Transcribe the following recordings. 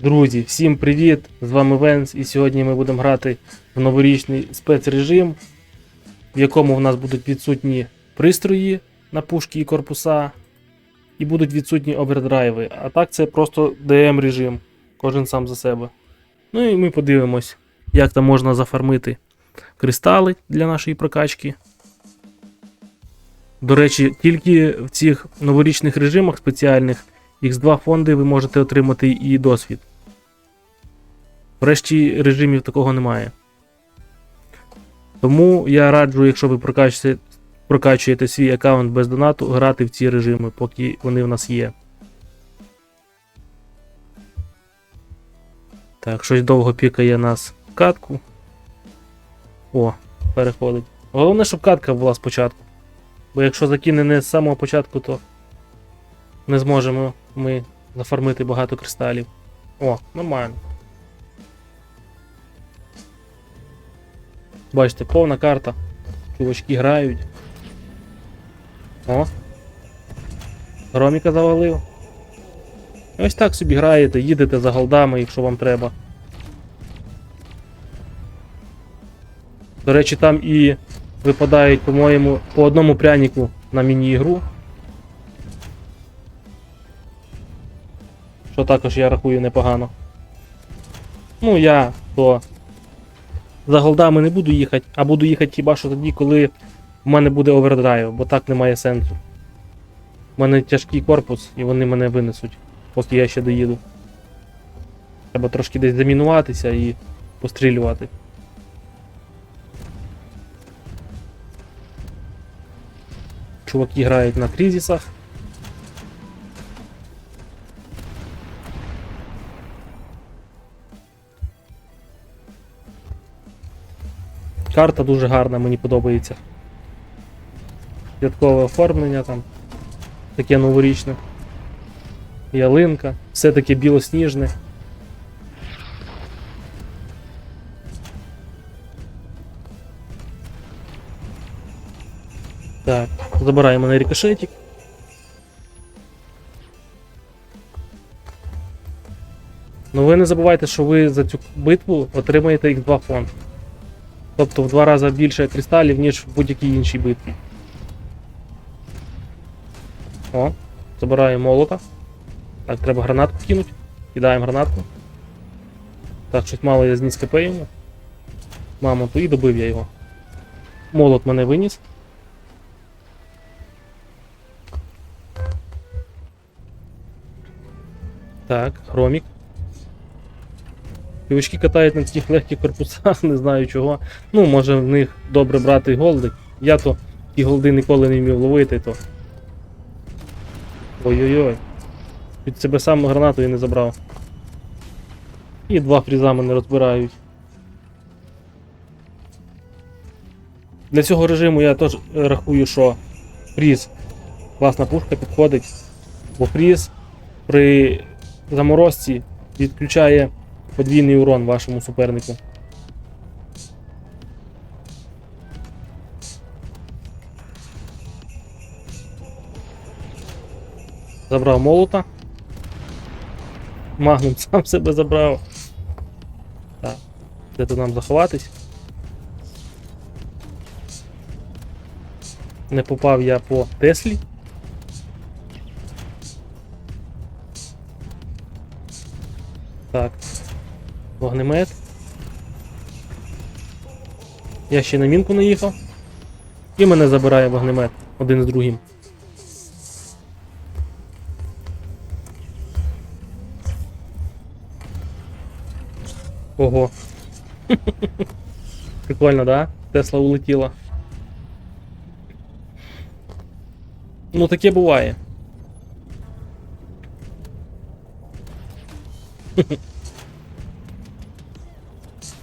Друзі, всім привіт! З вами Венс, і сьогодні ми будемо грати в новорічний спецрежим, в якому в нас будуть відсутні пристрої на пушки і корпуса, і будуть відсутні овердрайви. А так це просто DM режим, кожен сам за себе. Ну і ми подивимось, як там можна зафармити кристали для нашої прокачки. До речі, тільки в цих новорічних режимах спеціальних X2 фонди ви можете отримати і досвід. Врешті режимів такого немає. Тому я раджу, якщо ви прокачуєте, прокачуєте свій аккаунт без донату, грати в ці режими, поки вони в нас є. Так, щось довго пікає нас катку. О, переходить. Головне, щоб катка була спочатку. Бо якщо закине не з самого початку, то не зможемо ми зафармити багато кристалів. О, нормально. Бачите, повна карта. Чувачки грають. О. Громіка завалив. Ось так собі граєте, їдете за голдами, якщо вам треба. До речі, там і випадають, по-моєму, по одному прянику на міні-ігру. Що також я рахую непогано. Ну, я то за голдами не буду їхати, а буду їхати хіба що тоді, коли в мене буде овердрайв, бо так немає сенсу. У мене тяжкий корпус і вони мене винесуть, поки я ще доїду. Треба трошки десь замінуватися і пострілювати. Чуваки грають на кризисах. Карта дуже гарна, мені подобається. Святкове оформлення там. Таке новорічне. Ялинка. Все таке білосніжне. Так, забираємо на рикошетик. Ну ви не забувайте, що ви за цю битву отримаєте X2 фонд. Тобто в два рази більше кристалів, ніж в будь-якій іншій битві. О, забираємо молота. Так, треба гранатку кинути. Кидаємо гранатку. Так, щось мало я зніс КП йому. Мамо, то і добив я його. Молот мене виніс. Так, хромік. Півочки катають на таких легких корпусах, не знаю чого. Ну, може в них добре брати голди. Я то ті голди ніколи не вмів ловити, то. Ой-ой-ой. Під себе сам гранату я не забрав. І два фріза мене розбирають. Для цього режиму я теж рахую, що фріз класна пушка підходить. Бо фріз при заморозці відключає подвійний урон вашому супернику. Забрав молота. Магнум сам себе забрав. Так, де то нам заховатись? Не попав я по Теслі. Так. Вогнемет. Я ще на мінку наїхав. І мене забирає вогнемет один з другим. Ого. Прикольно, да? Тесла улетіла. Ну таке буває.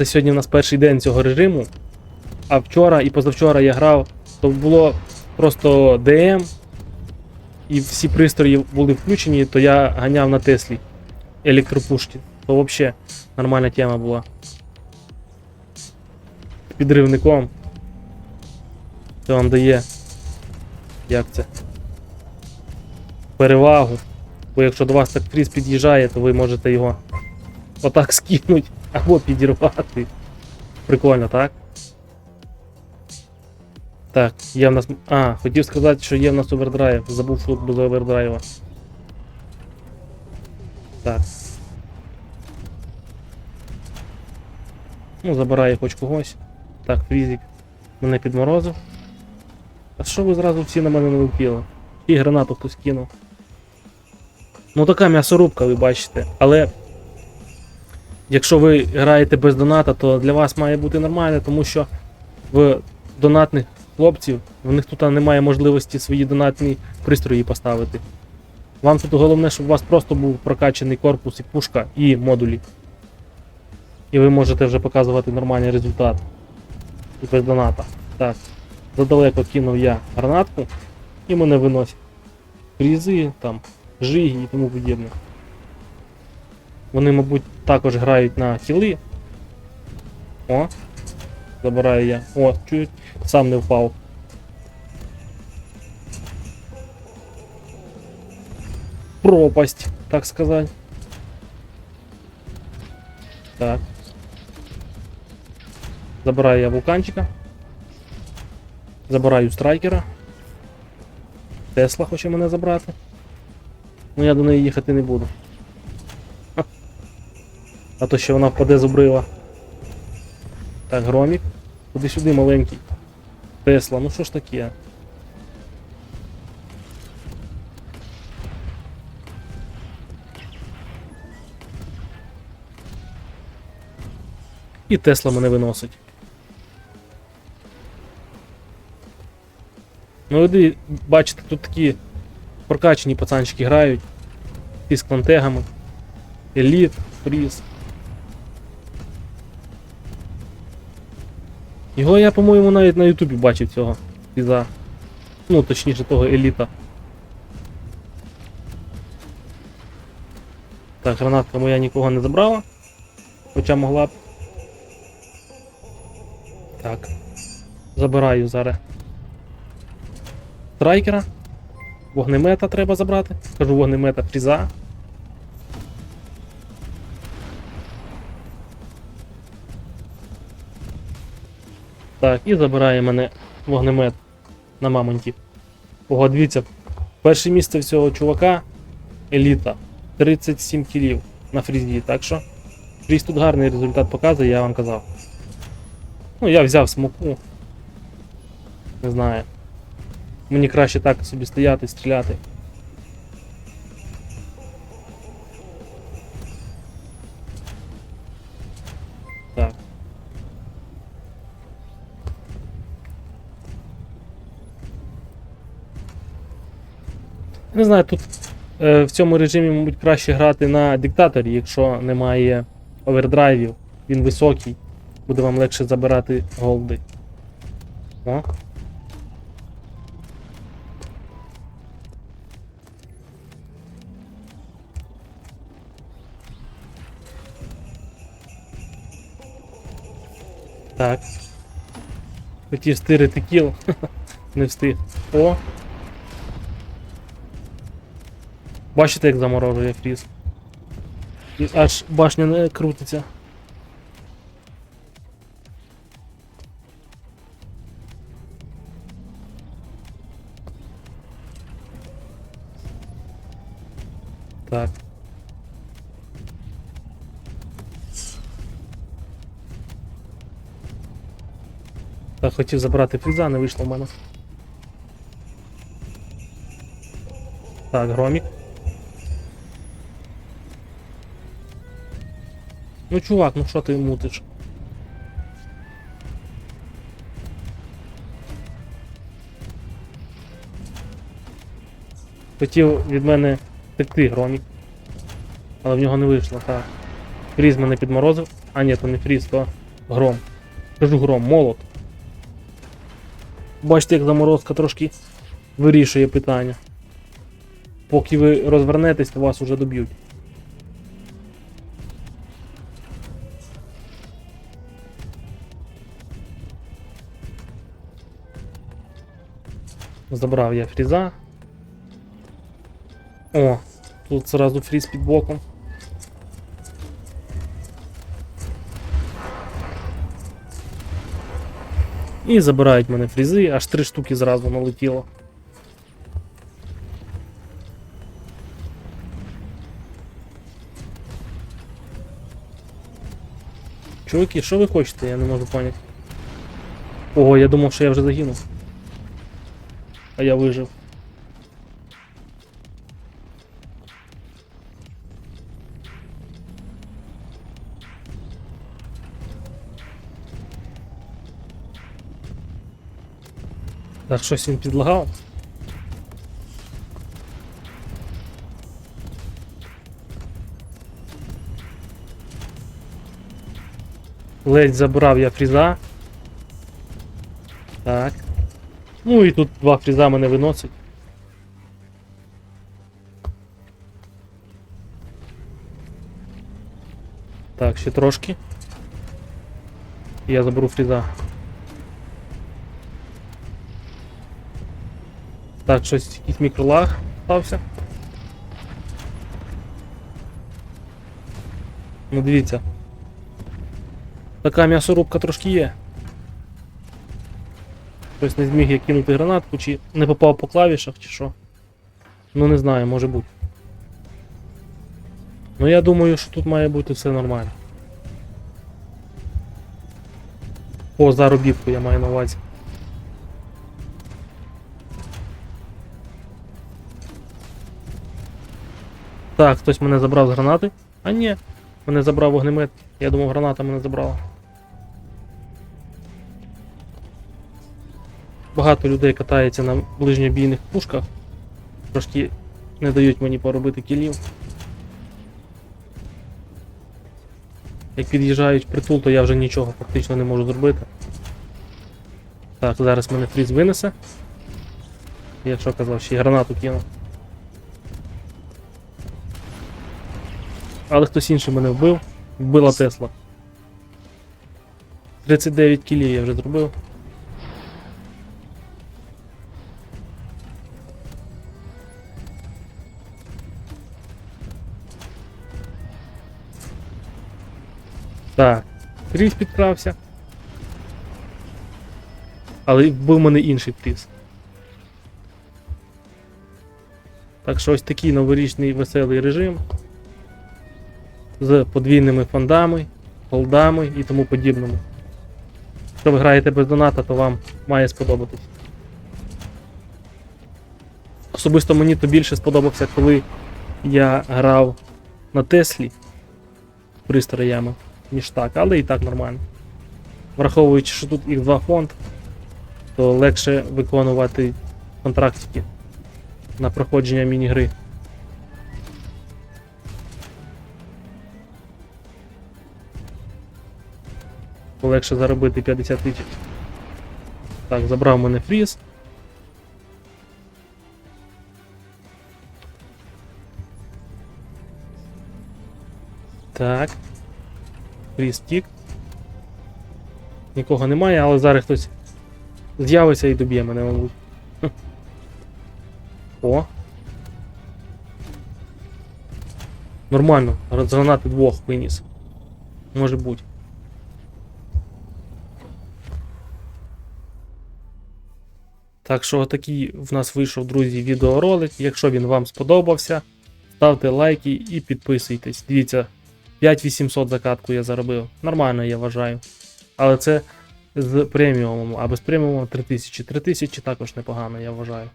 Це сьогодні в нас перший день цього режиму. А вчора і позавчора я грав, то було просто ДМ, і всі пристрої були включені, то я ганяв на Теслі електропушки. То взагалі нормальна тема була. Підривником. Це вам дає. Як це? Перевагу. Бо якщо до вас так фріз під'їжджає, то ви можете його отак скинуть або підірвати. Прикольно, так? Так, є в нас. А, хотів сказати, що є в нас овердрайв. Забув, що тут овердрайва. Так. Ну, забираю хоч когось. Так, фрізик мене підморозив. А що ви зразу всі на мене не летіли? І гранату хтось кинув. Ну така м'ясорубка, ви бачите. Але якщо ви граєте без доната, то для вас має бути нормально, тому що в донатних хлопців в них тут немає можливості свої донатні пристрої поставити. Вам тут головне, щоб у вас просто був прокачаний корпус і пушка і модулі. І ви можете вже показувати нормальний результат. І без доната. Так. Задалеко кинув я гранатку і мене виносять. Фрізи, там, жиги і тому подібне. Вони, мабуть, також грають на кіли. О, забираю я. О, чуть сам не впав. Пропасть, так сказать. Так. Забираю я вулканчика. Забираю страйкера. Тесла хоче мене забрати. Ну я до неї їхати не буду. А то ще вона впаде з обрива. Так, громік. Куди сюди маленький. Тесла, ну що ж таке? І Тесла мене виносить. Ну, ви бачите, тут такі прокачені пацанчики грають. Ті з клантегами. Еліт, фріз. Його я, по-моєму, навіть на Ютубі бачив цього фріза. Ну, точніше, того еліта. Так, гранатка моя нікого не забрала. Хоча могла б. Так. Забираю зараз. Страйкера. Вогнемета треба забрати. Кажу вогнемета фріза. Так, і забирає мене вогнемет на мамонті. Ого, дивіться, перше місце в цього чувака еліта. 37 кілів на фрізі, так що фріз тут гарний результат показує, я вам казав. Ну, я взяв смоку. Не знаю. Мені краще так собі стояти, стріляти. Не знаю, тут е, в цьому режимі, мабуть, краще грати на диктаторі, якщо немає овердрайвів, він високий, буде вам легше забирати голди. О. Так. Хотів стирити кіл. Не встиг. О! Бачите, як заморожує фріз. І аж башня не крутиться. Так. Так, хотів забрати фріза, не вийшло в мене. Так, громік. Ну чувак, ну що ти мутиш? Хотів від мене текти громік. Але в нього не вийшло, так. Фріз мене підморозив. А ні, то не фріз, то гром. Кажу гром, молот. Бачите, як заморозка трошки вирішує питання. Поки ви розвернетесь, то вас уже доб'ють. Забрав я фріза. О, тут сразу фріз під боком. І забирають мене фрізи, аж три штуки зразу налетіло. Чуваки, що ви хочете? Я не можу поняти. Ого, я думав, що я вже загинув. А я вижив. Так, щось він підлагав. Ледь забрав я фріза. Так. Ну і тут два фріза мене виносять. Так, ще трошки. Я заберу фріза. Так, щось якийсь мікролаг стався. Ну дивіться. Така м'ясорубка трошки є. Хтось не зміг я кинути гранатку, чи не попав по клавішах, чи що. Ну не знаю, може бути. Ну я думаю, що тут має бути все нормально. По заробітку я маю на увазі. Так, хтось мене забрав з гранати. А ні, мене забрав вогнемет. Я думав, граната мене забрала. Багато людей катається на ближньобійних пушках. Трошки не дають мені поробити кілів. Як під'їжджають притул, то я вже нічого фактично не можу зробити. Так, зараз мене фріз винесе. Я що казав, ще й гранату кину. Але хтось інший мене вбив. Вбила Тесла. 39 кілів я вже зробив. Так, підкрався. Але вбив мене інший Кріс. Так що ось такий новорічний веселий режим з подвійними фондами, голдами і тому подібному. Якщо ви граєте без доната, то вам має сподобатись. Особисто мені то більше сподобався, коли я грав на Теслі пристроями, ніж так, але і так нормально. Враховуючи, що тут їх два фонд, то легше виконувати контрактики на проходження міні-гри. Легше заробити 50 тисяч. Так, забрав мене фріз. Так. Фріз тік. Нікого немає, але зараз хтось з'явиться і доб'є мене, мабуть. О. Нормально, з гранати двох виніс. Може бути. Так що такий в нас вийшов, друзі, відеоролик. Якщо він вам сподобався, ставте лайки і підписуйтесь. Дивіться, 5800 закатку я заробив. Нормально, я вважаю. Але це з преміумом, а без преміуму 3000. 3000 також непогано, я вважаю.